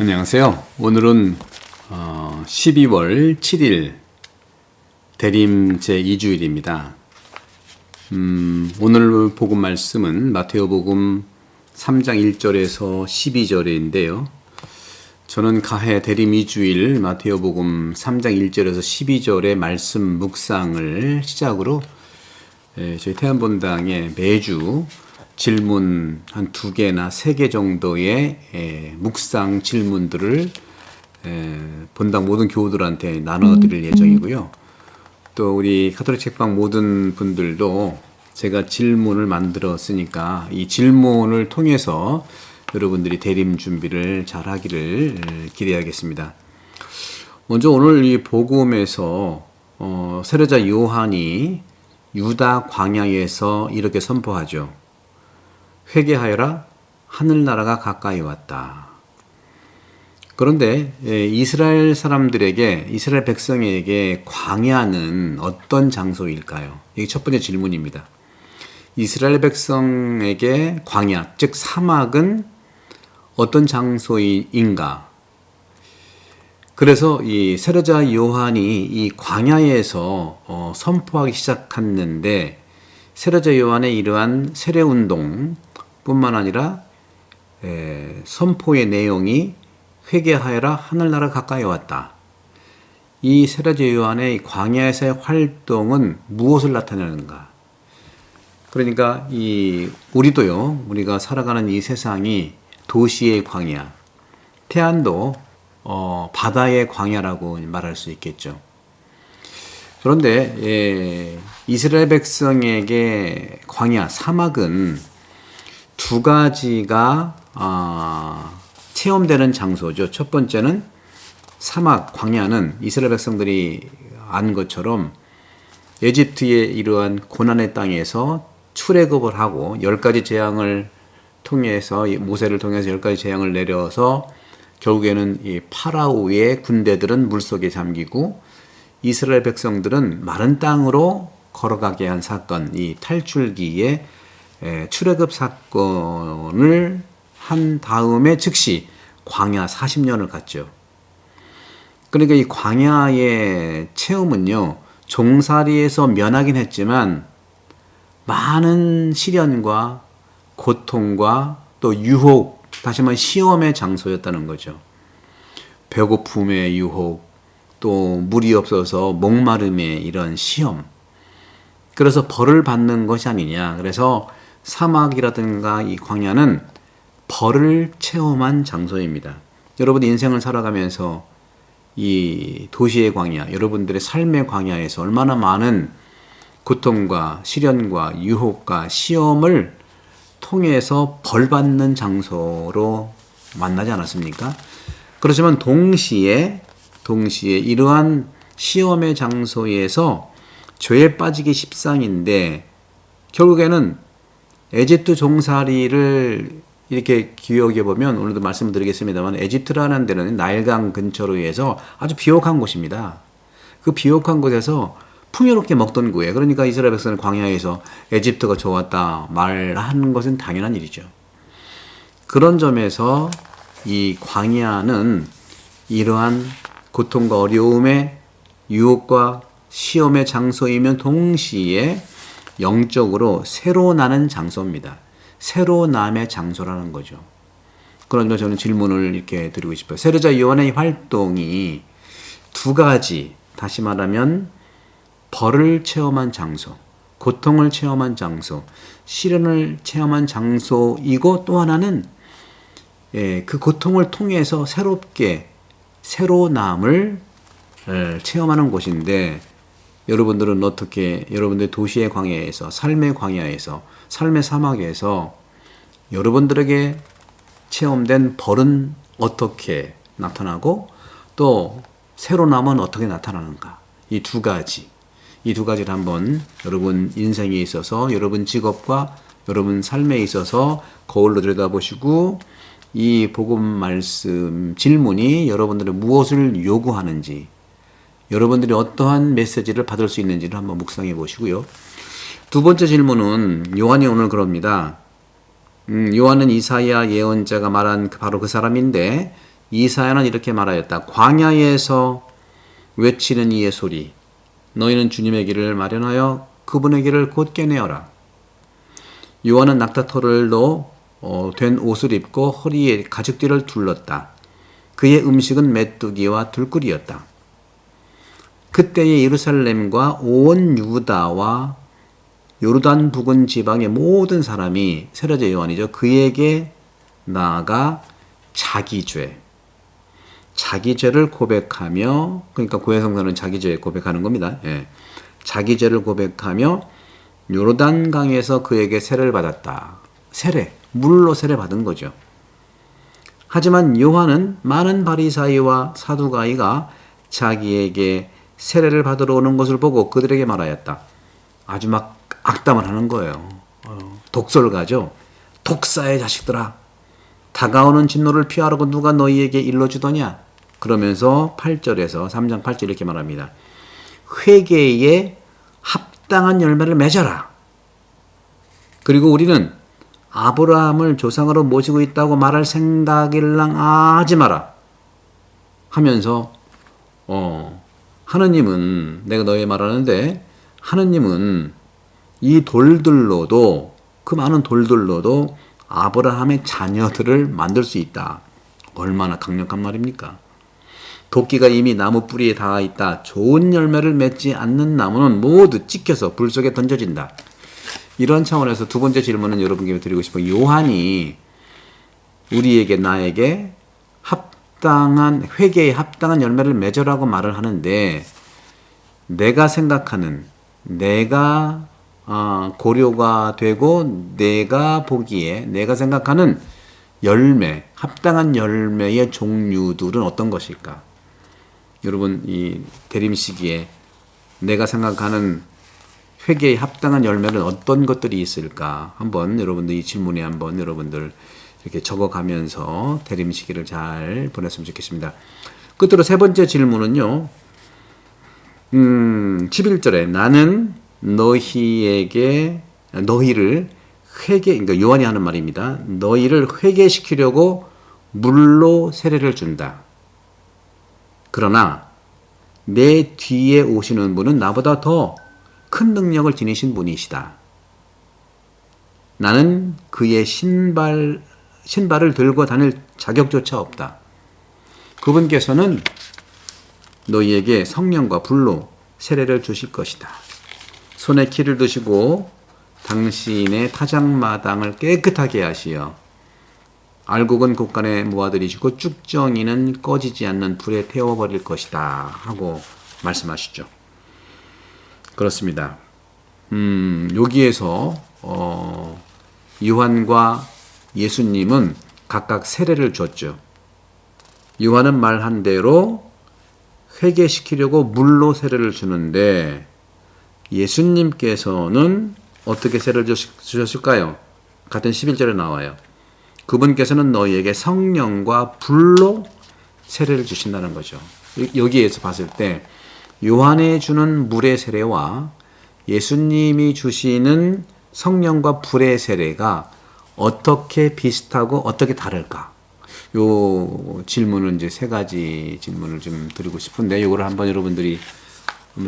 안녕하세요. 오늘은 어, 12월 7일 대림 제2주일입니다. 음, 오늘 복음 말씀은 마테오 복음 3장 1절에서 12절인데요. 저는 가해 대림 2주일 마테오 복음 3장 1절에서 12절의 말씀 묵상을 시작으로 예, 저희 태안본당에 매주 질문 한 두 개나 세 개 정도의 에, 묵상 질문들을 에, 본당 모든 교우들한테 나눠드릴 예정이고요. 또 우리 카톨릭 책방 모든 분들도 제가 질문을 만들었으니까 이 질문을 통해서 여러분들이 대림 준비를 잘 하기를 기대하겠습니다. 먼저 오늘 이 복음에서 어, 세례자 요한이 유다 광야에서 이렇게 선포하죠. 회개하여라 하늘나라가 가까이 왔다. 그런데 예, 이스라엘 사람들에게 이스라엘 백성에게 광야는 어떤 장소일까요? 이게 첫 번째 질문입니다. 이스라엘 백성에게 광야, 즉 사막은 어떤 장소인가? 그래서 이 세례자 요한이 이 광야에서 어, 선포하기 시작했는데 세례자 요한의 이러한 세례 운동 뿐만 아니라 에, 선포의 내용이 회개하여라 하늘나라 가까이 왔다. 이 세례자 요한의 광야에서의 활동은 무엇을 나타내는가? 그러니까 이 우리도요. 우리가 살아가는 이 세상이 도시의 광야, 태안도 어, 바다의 광야라고 말할 수 있겠죠. 그런데 예, 이스라엘 백성에게 광야 사막은 두 가지가 어, 체험되는 장소죠. 첫 번째는 사막 광야는 이스라엘 백성들이 안 것처럼 에집트의 이러한 고난의 땅에서 출애굽을 하고 열 가지 재앙을 통해서 모세를 통해서 열 가지 재앙을 내려서 결국에는 이 파라오의 군대들은 물 속에 잠기고 이스라엘 백성들은 마른 땅으로 걸어가게 한 사건, 이 탈출기에 출애굽 사건을 한 다음에 즉시 광야 40년을 갔죠. 그러니까 이 광야의 체험은요, 종살이에서 면하긴 했지만 많은 시련과 고통과 또 유혹, 다시 말해 시험의 장소였다는 거죠. 배고픔의 유혹, 또 물이 없어서 목마름의 이런 시험. 그래서 벌을 받는 것이 아니냐. 그래서 사막이라든가 이 광야는 벌을 체험한 장소입니다. 여러분 인생을 살아가면서 이 도시의 광야, 여러분들의 삶의 광야에서 얼마나 많은 고통과 시련과 유혹과 시험을 통해서 벌 받는 장소로 만나지 않았습니까? 그렇지만 동시에 동시에 이러한 시험의 장소에서 죄에 빠지기 십상인데 결국에는 에집트 종살이를 이렇게 기억해 보면 오늘도 말씀드리겠습니다만 에집트라는 데는 나일강 근처로 해서 아주 비옥한 곳입니다. 그 비옥한 곳에서 풍요롭게 먹던 구에 그러니까 이스라엘 백성은 광야에서 에집트가 좋았다 말하는 것은 당연한 일이죠. 그런 점에서 이 광야는 이러한 고통과 어려움의 유혹과 시험의 장소이면 동시에 영적으로 새로 나는 장소입니다. 새로 남의 장소라는 거죠. 그러니까 저는 질문을 이렇게 드리고 싶어요. 세례자 요한의 활동이 두 가지, 다시 말하면 벌을 체험한 장소, 고통을 체험한 장소, 시련을 체험한 장소이고 또 하나는 예, 그 고통을 통해서 새롭게 새로 남을 체험하는 곳인데 여러분들은 어떻게 여러분들 도시의 광야에서 삶의 광야에서 삶의 사막에서 여러분들에게 체험된 벌은 어떻게 나타나고 또 새로 남은 어떻게 나타나는가? 이 두 가지. 이 두 가지를 한번 여러분 인생에 있어서 여러분 직업과 여러분 삶에 있어서 거울로 들여다보시고 이 복음 말씀 질문이 여러분들의 무엇을 요구하는지 여러분들이 어떠한 메시지를 받을 수 있는지를 한번 묵상해 보시고요. 두 번째 질문은 요한이 오늘 그럽니다. 음, 요한은 이사야 예언자가 말한 그 바로 그 사람인데 이사야는 이렇게 말하였다. 광야에서 외치는 이의 소리. 너희는 주님의 길을 마련하여 그분의 길을 곧게 내어라. 요한은 낙타털을로 어, 된 옷을 입고 허리에 가죽띠를 둘렀다. 그의 음식은 메뚜기와 들꿀이었다. 그때의 예루살렘과 온 유다와 요르단 부근 지방의 모든 사람이 세례자 요한이죠. 그에게 나아가 자기 죄, 자기 죄를 고백하며 그러니까 고해성사는 자기 죄 고백하는 겁니다. 예. 자기 죄를 고백하며 요르단 강에서 그에게 세례를 받았다. 세례, 물로 세례 받은 거죠. 하지만 요한은 많은 바리사이와 사두가이가 자기에게 세례를 받으러 오는 것을 보고 그들에게 말하였다. 아주 막 악담을 하는 거예요. 어, 독설가죠. 독사의 자식들아. 다가오는 진노를 피하라고 누가 너희에게 일러주더냐? 그러면서 8절에서 3장 8절 이렇게 말합니다. 회개에 합당한 열매를 맺어라. 그리고 우리는 아브라함을 조상으로 모시고 있다고 말할 생각일랑 하지 마라. 하면서 어 하느님은 내가 너희 말하는데 하느님은 이 돌들로도 그 많은 돌들로도 아브라함의 자녀들을 만들 수 있다. 얼마나 강력한 말입니까? 도끼가 이미 나무 뿌리에 닿아 있다. 좋은 열매를 맺지 않는 나무는 모두 찢겨서 불 속에 던져진다. 이런 차원에서 두 번째 질문은 여러분께 드리고 싶어요. 요한이 우리에게 나에게 합당한 회개에 합당한 열매를 맺으라고 말을 하는데 내가 생각하는 내가 어, 고려가 되고 내가 보기에 내가 생각하는 열매 합당한 열매의 종류들은 어떤 것일까? 여러분 이 대림 시기에 내가 생각하는 회개에 합당한 열매는 어떤 것들이 있을까? 한번 여러분들 이 질문에 한번 여러분들 이렇게 적어가면서 대림 시기를 잘 보냈으면 좋겠습니다. 끝으로 세 번째 질문은요. 음, 11절에 나는 너희에게 너희를 회개 그러니까 요한이 하는 말입니다. 너희를 회개시키려고 물로 세례를 준다. 그러나 내 뒤에 오시는 분은 나보다 더 큰 능력을 지니신 분이시다. 나는 그의 신발 신발을 들고 다닐 자격조차 없다. 그분께서는 너희에게 성령과 불로 세례를 주실 것이다. 손에 키를 드시고 당신의 타작마당을 깨끗하게 하시어 알곡은 곳간에 모아들이시고 쭉정이는 꺼지지 않는 불에 태워버릴 것이다 하고 말씀하시죠. 그렇습니다. 음, 여기에서 어, 요한과 예수님은 각각 세례를 줬죠. 요한은 말한 대로 회개시키려고 물로 세례를 주는데 예수님께서는 어떻게 세례를 주셨을까요? 같은 11절에 나와요. 그분께서는 너희에게 성령과 불로 세례를 주신다는 거죠. 여기에서 봤을 때 요한이 주는 물의 세례와 예수님이 주시는 성령과 불의 세례가 어떻게 비슷하고 어떻게 다를까? 요 질문을 이제 세 가지 질문을 좀 드리고 싶은데 이거를 한번 여러분들이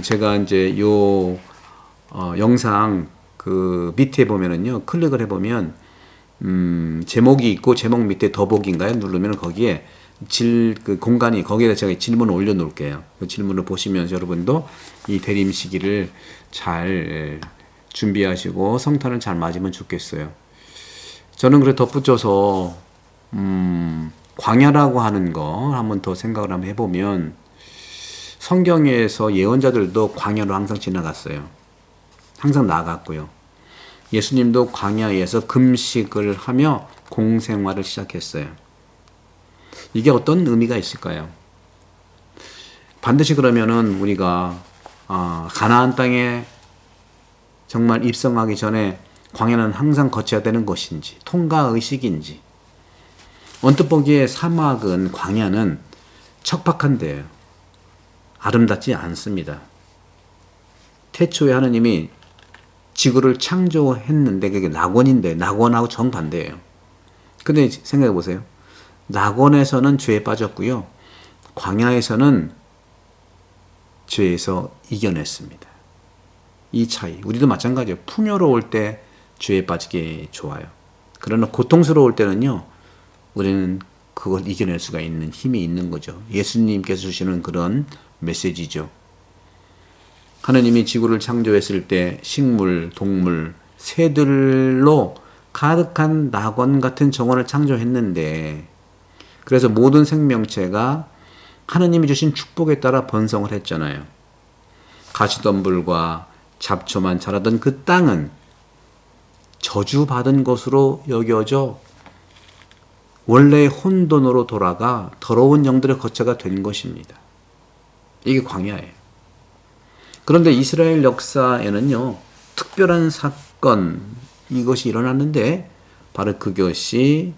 제가 이제 요 어, 영상 그 밑에 보면은요 클릭을 해보면 음, 제목이 있고 제목 밑에 더보기인가요? 누르면 거기에 질, 그 공간이, 거기에다 제가 질문을 올려놓을게요. 그 질문을 보시면서 여러분도 이 대림 시기를 잘 준비하시고 성탄을 잘 맞으면 좋겠어요. 저는 그래 덧붙여서, 음, 광야라고 하는 거 한번 더 생각을 한번 해보면 성경에서 예언자들도 광야로 항상 지나갔어요. 항상 나갔고요. 예수님도 광야에서 금식을 하며 공생활을 시작했어요. 이게 어떤 의미가 있을까요? 반드시 그러면은 우리가 어, 가나안 땅에 정말 입성하기 전에 광야는 항상 거쳐야 되는 것인지 통과 의식인지 언뜻 보기에 사막은 광야는 척박한데요. 아름답지 않습니다. 태초에 하느님이 지구를 창조했는데 그게 낙원인데 낙원하고 정반대예요. 근데 생각해 보세요. 낙원에서는 죄에 빠졌고요. 광야에서는 죄에서 이겨냈습니다. 이 차이. 우리도 마찬가지예요. 풍요로울 때 죄에 빠지게 좋아요. 그러나 고통스러울 때는요. 우리는 그걸 이겨낼 수가 있는 힘이 있는 거죠. 예수님께서 주시는 그런 메시지죠. 하나님이 지구를 창조했을 때 식물, 동물, 새들로 가득한 낙원 같은 정원을 창조했는데 그래서 모든 생명체가 하나님이 주신 축복에 따라 번성을 했잖아요. 가시덤불과 잡초만 자라던 그 땅은 저주받은 것으로 여겨져 원래의 혼돈으로 돌아가 더러운 영들의 거처가 된 것입니다. 이게 광야예요. 그런데 이스라엘 역사에는요, 특별한 사건, 이것이 일어났는데, 바로 그것이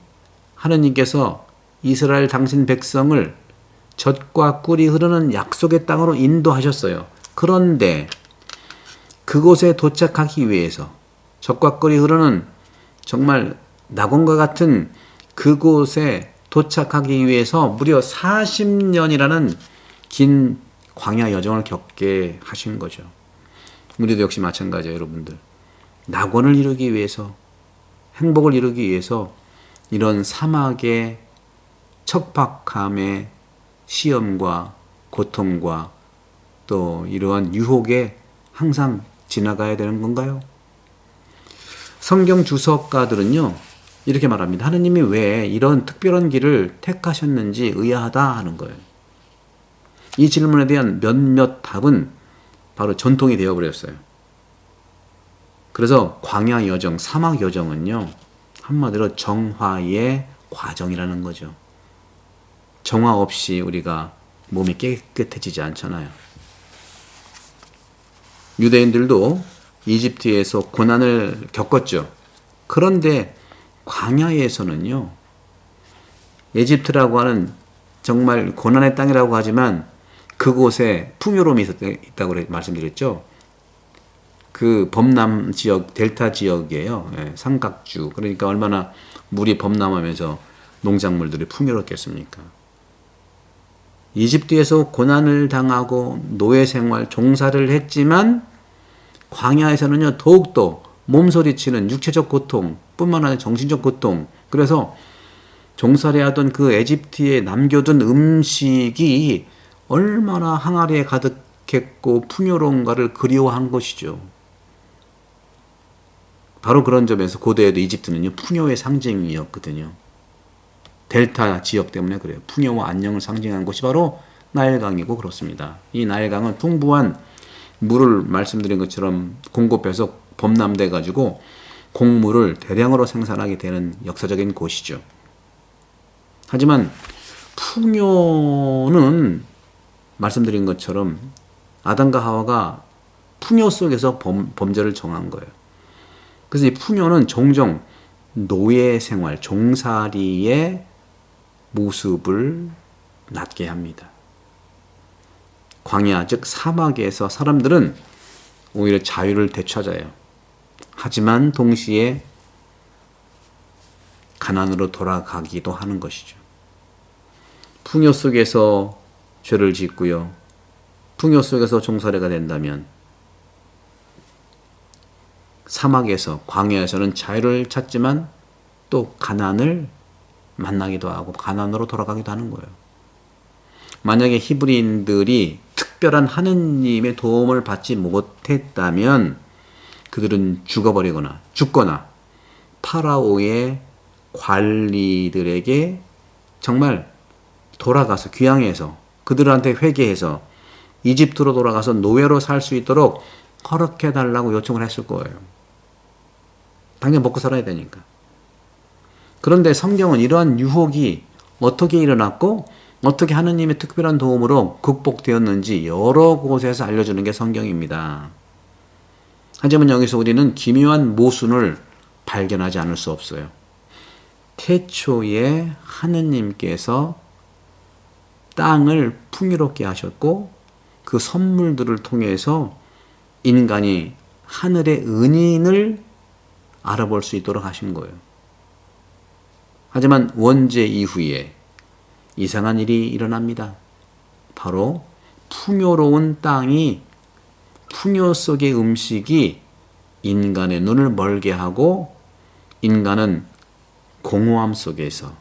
하느님께서 이스라엘 당신 백성을 젖과 꿀이 흐르는 약속의 땅으로 인도하셨어요. 그런데 그곳에 도착하기 위해서 꿀이 흐르는 정말 낙원과 같은 그곳에 도착하기 위해서 무려 40년이라는 긴 광야 여정을 겪게 하신 거죠. 우리도 역시 마찬가지예요, 여러분들. 낙원을 이루기 위해서, 행복을 이루기 위해서 이런 사막의 척박함의 시험과 고통과 또 이러한 유혹에 항상 지나가야 되는 건가요? 성경 주석가들은요, 이렇게 말합니다. 하느님이 왜 이런 특별한 길을 택하셨는지 의아하다 하는 거예요. 이 질문에 대한 몇몇 답은 바로 전통이 되어버렸어요. 그래서 광야 여정, 사막 여정은요, 한마디로 정화의 과정이라는 거죠. 정화 없이 우리가 몸이 깨끗해지지 않잖아요. 유대인들도 이집트에서 고난을 겪었죠. 그런데 광야에서는요, 에집트라고 하는 정말 고난의 땅이라고 하지만 그곳에 풍요로움이 있다고 말씀드렸죠. 그 범람 지역, 델타 지역이에요. 예, 삼각주. 그러니까 얼마나 물이 범람하면서 농작물들이 풍요롭겠습니까? 이집트에서 고난을 당하고 노예 생활, 종사를 했지만 광야에서는요, 더욱더 몸소리치는 육체적 고통, 뿐만 아니라 정신적 고통. 그래서 종살이 하던 그 에집트에 남겨둔 음식이 얼마나 항아리에 가득했고 풍요로운가를 그리워한 것이죠. 바로 그런 점에서 고대에도 이집트는요, 풍요의 상징이었거든요. 델타 지역 때문에 그래요. 풍요와 안녕을 상징하는 곳이 바로 나일강이고 그렇습니다. 이 나일강은 풍부한 물을 말씀드린 것처럼 공급해서 범람돼 가지고 곡물을 대량으로 생산하게 되는 역사적인 곳이죠. 하지만 풍요는 말씀드린 것처럼 아담과 하와가 풍요 속에서 범, 범죄를 정한 거예요. 그래서 이 풍요는 종종 노예 생활, 종살이의 모습을 낳게 합니다. 광야, 즉 사막에서 사람들은 오히려 자유를 되찾아요. 하지만 동시에 가난으로 돌아가기도 하는 것이죠. 풍요 속에서 죄를 짓고요. 풍요 속에서 종살이가 된다면 사막에서 광야에서는 자유를 찾지만 또 가난을 만나기도 하고 가난으로 돌아가기도 하는 거예요. 만약에 히브리인들이 특별한 하느님의 도움을 받지 못했다면 그들은 죽어버리거나 죽거나 파라오의 관리들에게 정말 돌아가서 귀향해서 그들한테 회개해서 이집트로 돌아가서 노예로 살 수 있도록 허락해 달라고 요청을 했을 거예요. 당연히 먹고 살아야 되니까. 그런데 성경은 이러한 유혹이 어떻게 일어났고 어떻게 하느님의 특별한 도움으로 극복되었는지 여러 곳에서 알려주는 게 성경입니다. 하지만 여기서 우리는 기묘한 모순을 발견하지 않을 수 없어요. 태초에 하느님께서 땅을 풍요롭게 하셨고 그 선물들을 통해서 인간이 하늘의 은인을 알아볼 수 있도록 하신 거예요. 하지만 원제 이후에 이상한 일이 일어납니다. 바로 풍요로운 땅이 풍요 속의 음식이 인간의 눈을 멀게 하고 인간은 공허함 속에서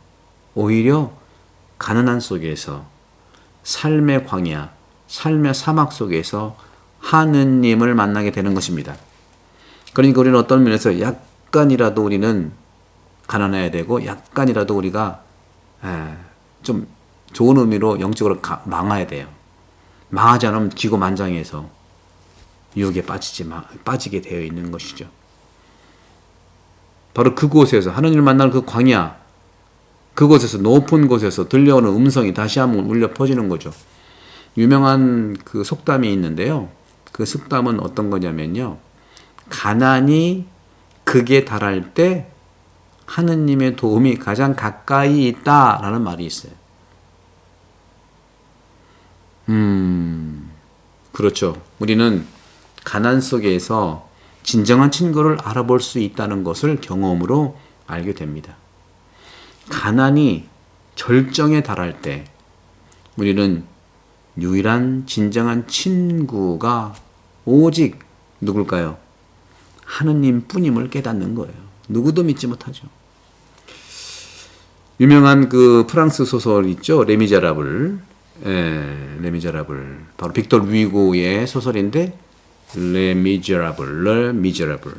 오히려 가난한 속에서 삶의 광야, 삶의 사막 속에서 하느님을 만나게 되는 것입니다. 그러니까 우리는 어떤 면에서 약간이라도 우리는 가난해야 되고 약간이라도 우리가 좀 좋은 의미로 영적으로 망해야 돼요. 망하지 않으면 기고만장해서 유혹에 빠지지 마, 빠지게 되어 있는 것이죠. 바로 그곳에서 하나님을 만날 그 광야, 그곳에서 높은 곳에서 들려오는 음성이 다시 한번 울려 퍼지는 거죠. 유명한 그 속담이 있는데요. 그 속담은 어떤 거냐면요. 가난이 극에 달할 때 하느님의 도움이 가장 가까이 있다라는 말이 있어요. 음, 그렇죠. 우리는 가난 속에서 진정한 친구를 알아볼 수 있다는 것을 경험으로 알게 됩니다. 가난이 절정에 달할 때 우리는 유일한 진정한 친구가 오직 누굴까요? 하느님 뿐임을 깨닫는 거예요. 누구도 믿지 못하죠. 유명한 그 프랑스 소설 있죠. 레미제라블. 예, 레미제라블. 바로 빅tor 위고의 소설인데 레미제라블, 레미제라블.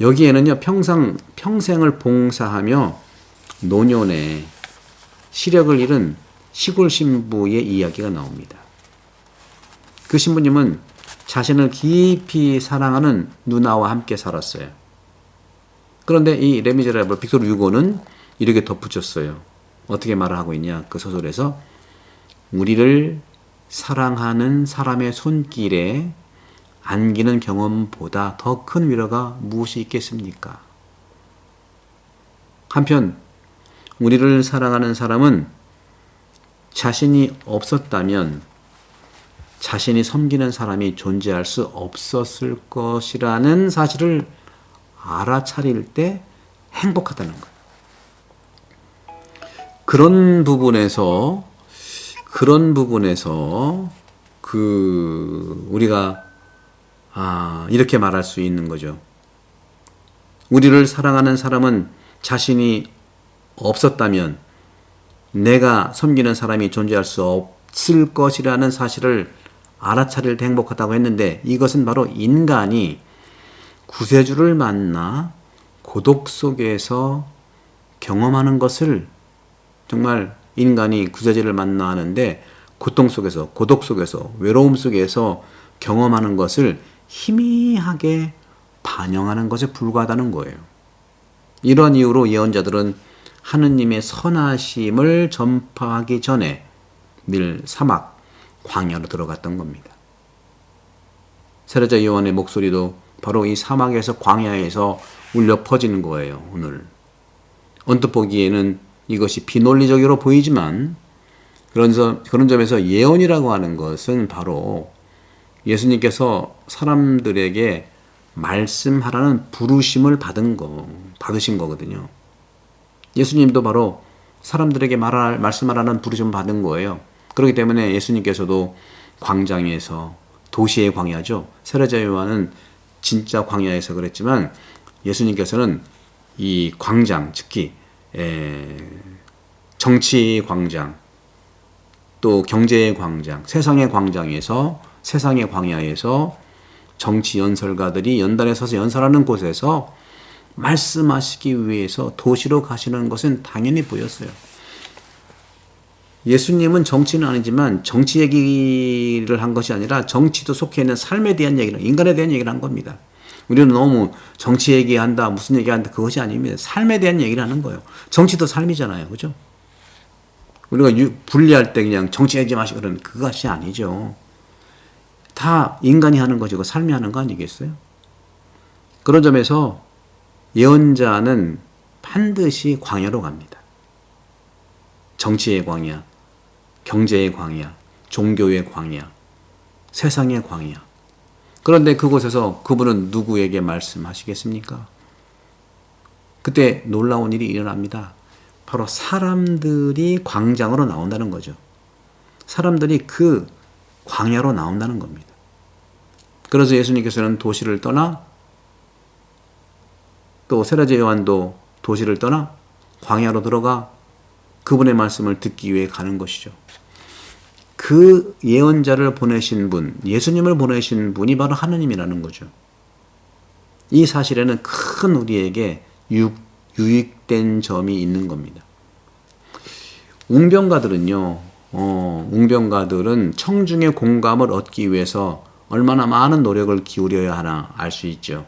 여기에는요, 평상, 평생을 봉사하며 노년에 시력을 잃은 시골 신부의 이야기가 나옵니다. 그 신부님은 자신을 깊이 사랑하는 누나와 함께 살았어요. 그런데 이 레미제라블 빅토르 유고는 이렇게 덧붙였어요. 어떻게 말을 하고 있냐? 그 소설에서 우리를 사랑하는 사람의 손길에 안기는 경험보다 더 큰 위로가 무엇이 있겠습니까? 한편 우리를 사랑하는 사람은 자신이 없었다면 자신이 섬기는 사람이 존재할 수 없었을 것이라는 사실을 알아차릴 때 행복하다는 거예요. 그런 부분에서 그런 부분에서 그 우리가 아 이렇게 말할 수 있는 거죠. 우리를 사랑하는 사람은 자신이 없었다면 내가 섬기는 사람이 존재할 수 없을 것이라는 사실을 알아차릴 때 행복하다고 했는데 이것은 바로 인간이 구세주를 만나 고독 속에서 경험하는 것을 정말 인간이 구세주를 만나 하는데 고통 속에서 고독 속에서 외로움 속에서 경험하는 것을 희미하게 반영하는 것에 불과하다는 거예요. 이런 이유로 예언자들은 하느님의 선하심을 전파하기 전에 늘 사막, 광야로 들어갔던 겁니다. 세례자 요한의 목소리도 바로 이 사막에서 광야에서 울려 퍼지는 거예요, 오늘. 언뜻 보기에는 이것이 비논리적으로 보이지만 그런, 점, 그런 점에서 예언이라고 하는 것은 바로 예수님께서 사람들에게 말씀하라는 부르심을 받은 거, 받으신 거거든요. 예수님도 바로 사람들에게 말할, 말씀하라는 부르심을 받은 거예요. 그렇기 때문에 예수님께서도 광장에서 도시의 광야죠. 세례자 요한은 진짜 광야에서 그랬지만 예수님께서는 이 광장, 특히 에, 정치 광장, 또 경제의 광장, 세상의 광장에서 세상의 광야에서 정치 연설가들이 연단에 서서 연설하는 곳에서 말씀하시기 위해서 도시로 가시는 것은 당연히 보였어요. 예수님은 정치는 아니지만 정치 얘기를 한 것이 아니라 정치도 속해 있는 삶에 대한 얘기를, 인간에 대한 얘기를 한 겁니다. 우리는 너무 정치 얘기한다, 무슨 얘기한다, 그것이 아닙니다. 삶에 대한 얘기를 하는 거예요. 정치도 삶이잖아요. 그죠? 우리가 분리할 때 그냥 정치 얘기 마시고 그러는 그것이 아니죠. 다 인간이 하는 것이고 삶이 하는 거 아니겠어요? 그런 점에서 예언자는 반드시 광야로 갑니다. 정치의 광야, 경제의 광야, 종교의 광야, 세상의 광야. 그런데 그곳에서 그분은 누구에게 말씀하시겠습니까? 그때 놀라운 일이 일어납니다. 바로 사람들이 광장으로 나온다는 거죠. 사람들이 그 광야로 나온다는 겁니다. 그래서 예수님께서는 도시를 떠나 또 세라제 요한도 도시를 떠나 광야로 들어가 그분의 말씀을 듣기 위해 가는 것이죠. 그 예언자를 보내신 분, 예수님을 보내신 분이 바로 하느님이라는 거죠. 이 사실에는 큰 우리에게 유, 유익된 점이 있는 겁니다. 웅병가들은요, 어, 웅병가들은 청중의 공감을 얻기 위해서 얼마나 많은 노력을 기울여야 하나 알 수 있죠.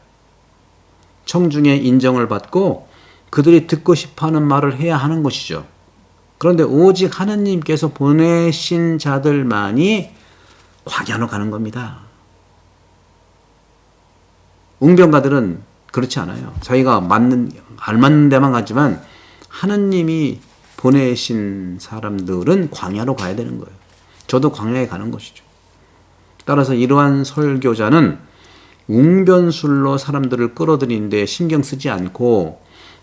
청중의 인정을 받고 그들이 듣고 싶어 하는 말을 해야 하는 것이죠. 그런데 오직 하느님께서 보내신 자들만이 광야로 가는 겁니다. 웅병가들은 그렇지 않아요. 자기가 맞는 알맞는 데만 가지만 하느님이 보내신 사람들은 광야로 가야 되는 거예요. 저도 광야에 가는 것이죠. 따라서 이러한 설교자는 웅변술로 사람들을 끌어들이는데 신경 쓰지 않고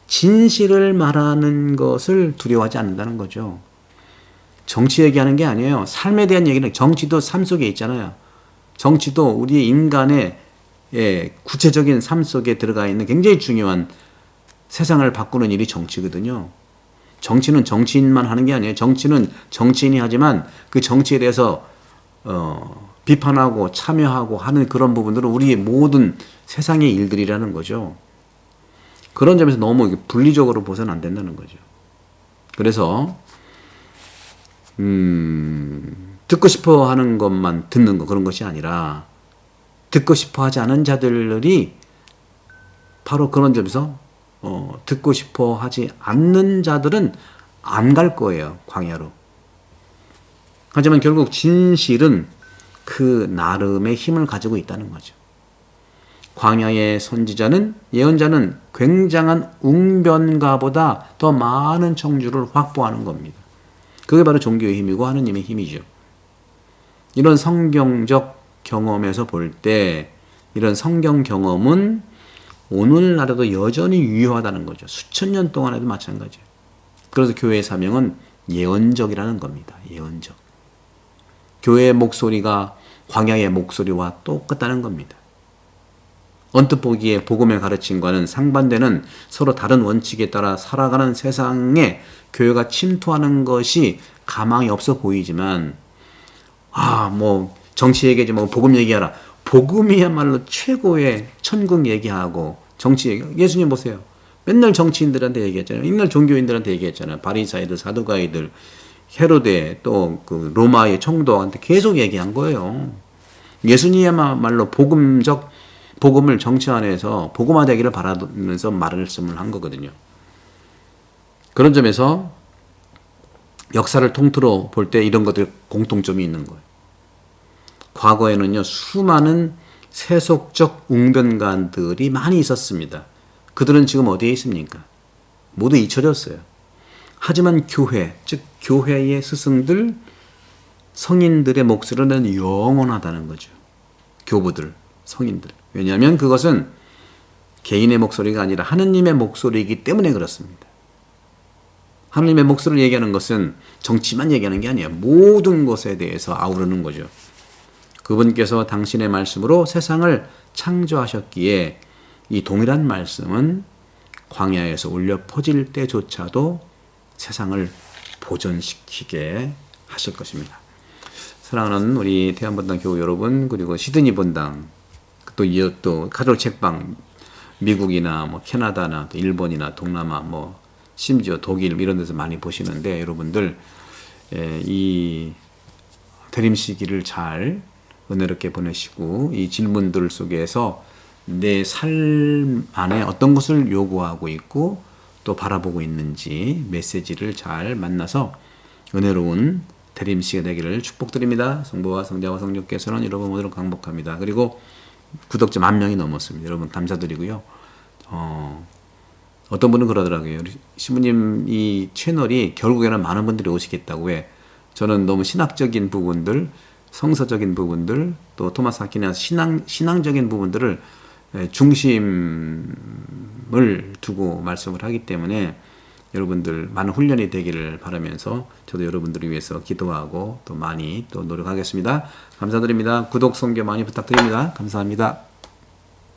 진실을 말하는 것을 두려워하지 않는다는 거죠. 정치 얘기하는 게 아니에요. 삶에 대한 얘기는 정치도 삶 속에 있잖아요. 정치도 우리 인간의 예, 구체적인 삶 속에 들어가 있는 굉장히 중요한 세상을 바꾸는 일이 정치거든요. 정치는 정치인만 하는 게 아니에요. 정치는 정치인이 하지만 그 정치에 대해서 어, 비판하고 참여하고 하는 그런 부분들은 우리의 모든 세상의 일들이라는 거죠. 그런 점에서 너무 분리적으로 보서는 안 된다는 거죠. 그래서 음, 듣고 싶어 하는 것만 듣는 거 그런 것이 아니라 듣고 싶어 하지 않은 자들이 바로 그런 점에서 어, 듣고 싶어 하지 않는 자들은 안 갈 거예요. 광야로. 하지만 결국 진실은 그 나름의 힘을 가지고 있다는 거죠. 광야의 선지자는 예언자는 굉장한 웅변가보다 더 많은 청주를 확보하는 겁니다. 그게 바로 종교의 힘이고 하느님의 힘이죠. 이런 성경적 경험에서 볼 때 이런 성경 경험은 오늘날에도 여전히 유효하다는 거죠. 수천 년 동안에도 마찬가지예요. 그래서 교회의 사명은 예언적이라는 겁니다. 예언적. 교회의 목소리가 광야의 목소리와 똑같다는 겁니다. 언뜻 보기에 복음의 가르침과는 상반되는 서로 다른 원칙에 따라 살아가는 세상에 교회가 침투하는 것이 가망이 없어 보이지만 아 뭐 정치 얘기지 뭐 복음 얘기하라. 복음이야말로 최고의 천국 얘기하고 정치 얘기. 예수님 보세요. 맨날 정치인들한테 얘기했잖아요. 맨날 종교인들한테 얘기했잖아요. 바리사이들 사두가이들 헤로데 또 그 로마의 총독한테 계속 얘기한 거예요. 예수님이야말로 복음적 복음을 정치 안에서 복음화되기를 바라면서 말씀을 한 거거든요. 그런 점에서 역사를 통틀어 볼 때 이런 것들 공통점이 있는 거예요. 과거에는요, 수많은 세속적 웅변관들이 많이 있었습니다. 그들은 지금 어디에 있습니까? 모두 잊혀졌어요. 하지만 교회, 즉, 교회의 스승들, 성인들의 목소리는 영원하다는 거죠. 교부들, 성인들. 왜냐하면 그것은 개인의 목소리가 아니라 하느님의 목소리이기 때문에 그렇습니다. 하느님의 목소리를 얘기하는 것은 정치만 얘기하는 게 아니에요. 모든 것에 대해서 아우르는 거죠. 그분께서 당신의 말씀으로 세상을 창조하셨기에 이 동일한 말씀은 광야에서 울려 퍼질 때조차도 세상을 보존시키게 하실 것입니다. 사랑하는 우리 대한본당 교우 여러분 그리고 시드니 본당 또, 또 가족 책방 미국이나 뭐 캐나다나 또 일본이나 동남아 뭐 심지어 독일 이런 데서 많이 보시는데 여러분들 예, 이 대림 시기를 잘 은혜롭게 보내시고 이 질문들 속에서 내 삶 안에 어떤 것을 요구하고 있고 또 바라보고 있는지 메시지를 잘 만나서 은혜로운 대림 시가 되기를 축복드립니다. 성부와 성자와 성령께서는 여러분 모두를 강복합니다. 그리고 구독자 만 명이 넘었습니다. 여러분 감사드리고요. 어, 어떤 분은 그러더라고요. 신부님 이 채널이 결국에는 많은 분들이 오시겠다고 해. 저는 너무 신학적인 부분들, 성서적인 부분들, 또 토마스 하키나 신앙 신앙적인 부분들을 에, 중심을 두고 말씀을 하기 때문에 여러분들 많은 훈련이 되기를 바라면서 저도 여러분들을 위해서 기도하고 또 많이 또 노력하겠습니다. 감사드립니다. 구독, 성교 많이 부탁드립니다. 감사합니다.